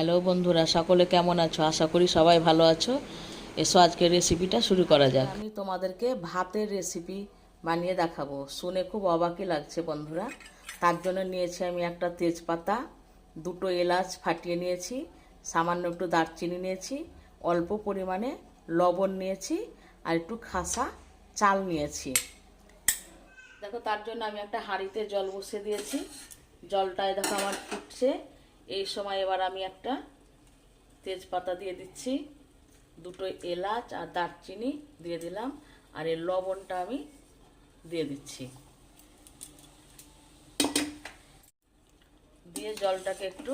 Hello বন্ধুরা, সকলে কেমন আছো? আশা করি সবাই ভালো আছো। এসো আজকের রেসিপিটা শুরু করা যাক। আমি তোমাদেরকে ভাতের রেসিপি বানিয়ে দেখাবো। শুনে খুব অবাকই লাগছে বন্ধুরা। তার জন্য নিয়েছি আমি একটা তেজপাতা, দুটো এলাচ ফাটিয়ে নিয়েছি, সামান্য একটু দারচিনি নিয়েছি, অল্প পরিমাণে লবণ নিয়েছি আর একটু খাসা চাল নিয়েছি। দেখো, তার জন্য আমি একটা হাঁড়িতে জল বসিয়ে দিয়েছি। জলটায় দেখো আমার ফুটছে। এই সময় এবার আমি একটা তেজপাতা দিয়ে দিচ্ছি, দুটো এলাচ আর দারচিনি দিয়ে দিলাম, আর এর লবণটা আমি দিয়ে দিচ্ছি। দিয়ে জলটাকে একটু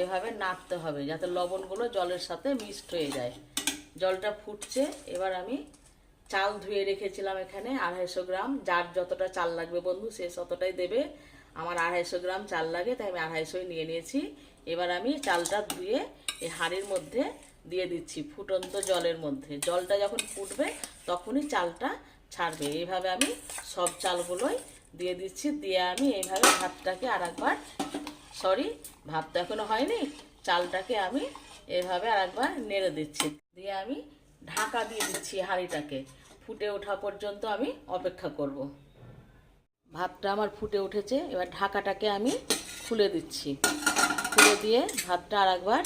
এভাবে নাড়তে হবে, যাতে লবণগুলো জলের সাথে মিক্সড হয়ে যায়। জলটা ফুটছে, এবার আমি চাল ধুয়ে রেখেছিলাম এখানে আড়াইশো গ্রাম, যার যতটা চাল লাগবে বন্ধু সে ততটাই দেবে। আমার আড়াইশো গ্রাম চাল লাগে, তাই আমি আড়াইশোই নিয়ে নিয়েছি। এবার আমি চালটা ধুয়ে এই হাঁড়ির মধ্যে দিয়ে দিচ্ছি, ফুটন্ত জলের মধ্যে। জলটা যখন ফুটবে, তখনই চালটা ছাড়বে। এইভাবে আমি সব চালগুলোই দিয়ে দিচ্ছি, দিয়ে আমি এইভাবে ভাতটাকে আর একবার সরি, ভাত তো এখনও হয়নি, চালটাকে আমি এভাবে আর একবার নেড়ে দিচ্ছি। দিয়ে আমি ঢাকা দিয়ে দিচ্ছি হাঁড়িটাকে। ফুটে ওঠা পর্যন্ত আমি অপেক্ষা করব। ভাতটা আমার ফুটে উঠেছে, এবার ঢাকাটাকে আমি খুলে দিচ্ছি। খুলে দিয়ে ভাতটা আর একবার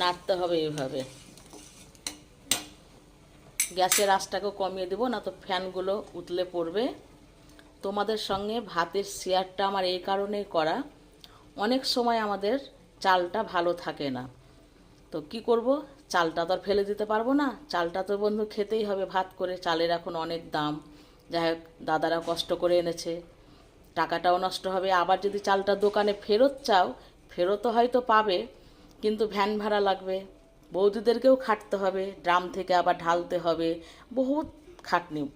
নাড়তে হবে এভাবে। গ্যাসের আঁচটাকেও কমিয়ে দেবো, না তো ফ্যানগুলো উতলে পড়বে। তোমাদের সঙ্গে ভাতের শেয়ারটা আমার এই কারণেই করা। অনেক সময় আমাদের চালটা ভালো থাকে না। তো কি করব? চালটা তো আর ফেলে দিতে পারব না। চালটা তো বন্ধু খেতেই হবে, ভাত করে চালের এখন অনেক দাম। যাই হোক দাদারা কষ্ট করে এনেছে। টাকাটাও নষ্ট হবে। আবার যদি চালটা দোকানে ফেরত চাও, ফেরতও হয়তো পাবে, কিন্তু ভ্যান ভাড়া লাগবে। বৌদিদেরকেও খাটতে হবে, ড্রাম থেকে আবার ঢালতে হবে, বহুত খাটনি।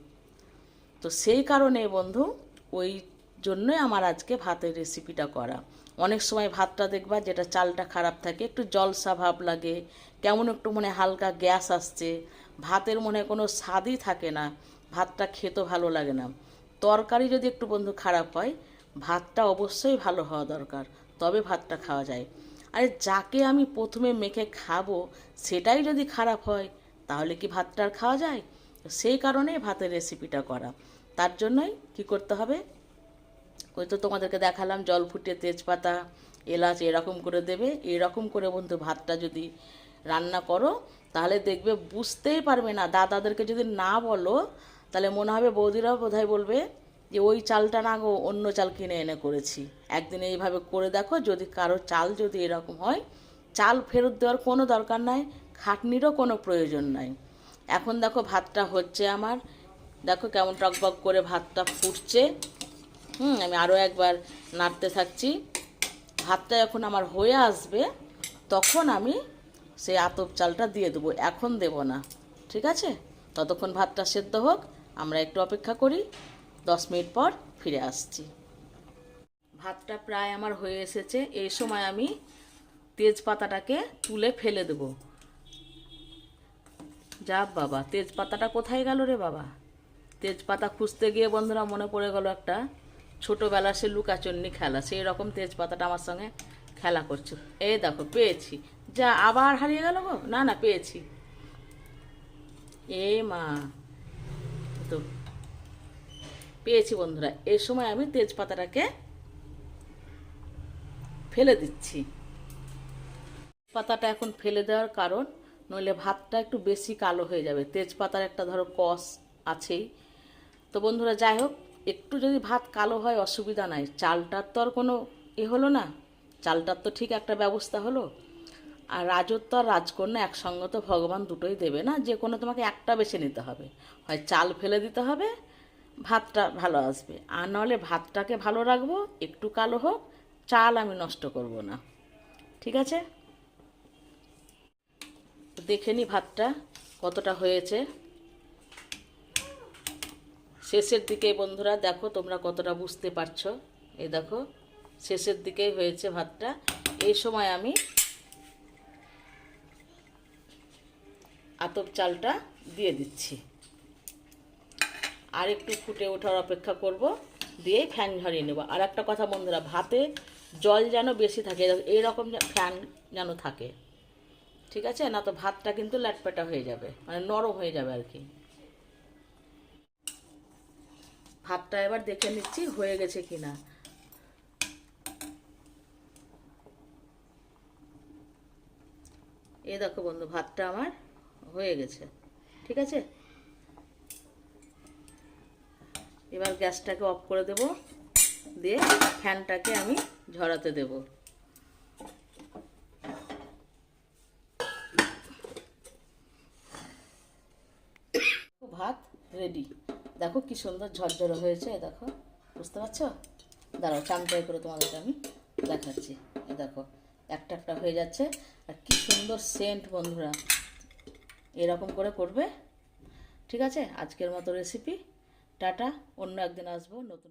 তো সেই কারণে বন্ধু, ওই জন্যই আমার আজকে ভাতের রেসিপিটা করা। অনেক সময় ভাতটা দেখবা, যেটা চালটা খারাপ থাকে, একটু জলসা ভাব লাগে, কেমন একটু মনে হালকা গ্যাস আসছে, ভাতের মনে কোনো স্বাদই থাকে না। ভাতটা খেতে ভালো লাগে না। তরকারি যদি একটু বন্ধু খারাপ হয়, ভাতটা অবশ্যই ভালো হওয়া দরকার, তবে ভাতটা খাওয়া যায়। আরে যাকে আমি প্রথমে মেখে খাব, সেটাই যদি খারাপ হয়, তাহলে কি ভাতটা আর খাওয়া যায়? সেই কারণেই ভাতের রেসিপিটা করা। তার জন্যই কি করতে হবে? ওই তো তোমাদেরকে দেখালাম, জল ফুটিয়ে তেজপাতা, এলাচ এরকম করে দেবে। এরকম করে বন্ধু ভাতটা যদি রান্না করো, তাহলে দেখবে বুঝতেই পারবে না। দাদাদেরকে যদি না বলো তাহলে মনে হবে বৌদিরাও বোধহয় বলবে যে, ওই চালটা না গো, অন্য চাল কিনে এনে করেছি। একদিন এইভাবে করে দেখো, যদি কারও চাল যদি এরকম হয়, চাল ফেরত দেওয়ার কোনো দরকার নাই, খাটনিরও কোনো প্রয়োজন নাই। এখন দেখো ভাতটা হচ্ছে আমার। দেখো কেমন টকবক করে ভাতটা ফুটছে। হুম, আমি আরও একবার নাড়তে থাকছি। ভাতটা যখন আমার হয়ে আসবে, তখন আমি সেই আতপ চালটা দিয়ে দেবো। এখন দেব না। ঠিক আছে? ততক্ষণ ভাতটা সেদ্ধ হোক। আমরা একটু অপেক্ষা করি। দশ মিনিট পর ফিরে আসছি। ভাতটা প্রায় আমার হয়ে এসেছে। এই সময় আমি তেজপাতাটাকে তুলে ফেলে দেব। যা বাবা, তেজপাতাটা কোথায় গেল রে বাবা? তেজপাতা খুঁজতে গিয়ে বন্ধুরা মনে পড়ে গেল একটা ছোটোবেলার সে লুকাচন্নি খেলা। সেই রকম তেজপাতাটা আমার সঙ্গে খেলা করছে। এই দেখো, পেয়েছি। যা, আবার হারিয়ে গেল গো? না না, পেয়েছি। এ মা তো পেয়েছি বন্ধুরা। এই সময় আমি তেজপাতাটাকে ফেলে দিচ্ছি। পাতাটা এখন ফেলে দেওয়ার কারণ, নইলে ভাতটা একটু বেশি কালো হয়ে যাবে। তেজপাতার একটা ধরো কস আছেই। তো বন্ধুরা, যাই হোক, একটু যদি ভাত কালো হয়, অসুবিধা নাই। চালটার তো আর কোনো এ হলো না। চালটার তো ঠিক একটা ব্যবস্থা হলো। আর রাজত্ব আর রাজকন্যা একসঙ্গে তো ভগবান দুটোই দেবে না, যে কোনো তোমাকে একটা বেছে নিতে হবে। হয় চাল ফেলে দিতে হবে, ভাতটা ভালো আসবে। আর নাহলে ভাতটাকে ভালো রাখব, একটু কালো হোক, চাল আমি নষ্ট করব না। ঠিক আছে? দেখে নি ভাতটা কতটা হয়েছে। শেষের দিকে বন্ধুরা দেখো তোমরা কতটা বুঝতে পারছ। এই দেখো, শেষের দিকেই হয়েছে ভাতটা। এই সময় আমি আতপ চালটা দিয়ে দিচ্ছি। আর একটু ফুটে ওঠার অপেক্ষা করব, দিয়ে ফ্যান ঝরিয়ে নেব। আর একটা কথা বন্ধুরা, ভাতে জল যেন বেশি থাকে এইরকম ফ্যান যেন থাকে, ঠিক আছে? না তো ভাতটা কিন্তু ল্যাটপেটা হয়ে যাবে মানে নরম হয়ে যাবে আর কি। ভাতটা এবার দেখে নিচ্ছি হয়ে গেছে কিনা। এই দেখো বন্ধু, ভাতটা আমার হয়ে গেছে। ঠিক আছে? এবার গ্যাসটাকে অফ করে দেব। দিয়ে ফ্যানটাকে আমি ঝরাতে দেব। ভাত রেডি। দেখো কি সুন্দর ঝরঝরে হয়েছে দেখো। বুঝতে পারছ? দাঁড়াও চামচাই করে তোমাদেরকে আমি দেখাচ্ছি। দেখো, একটা একটা হয়ে যাচ্ছে। আর কি সুন্দর সেন্ট বন্ধুরা। এরকম করে করবে। ঠিক আছে? আজকের মতো রেসিপি টাটা। অন্য একদিন আসব নতুন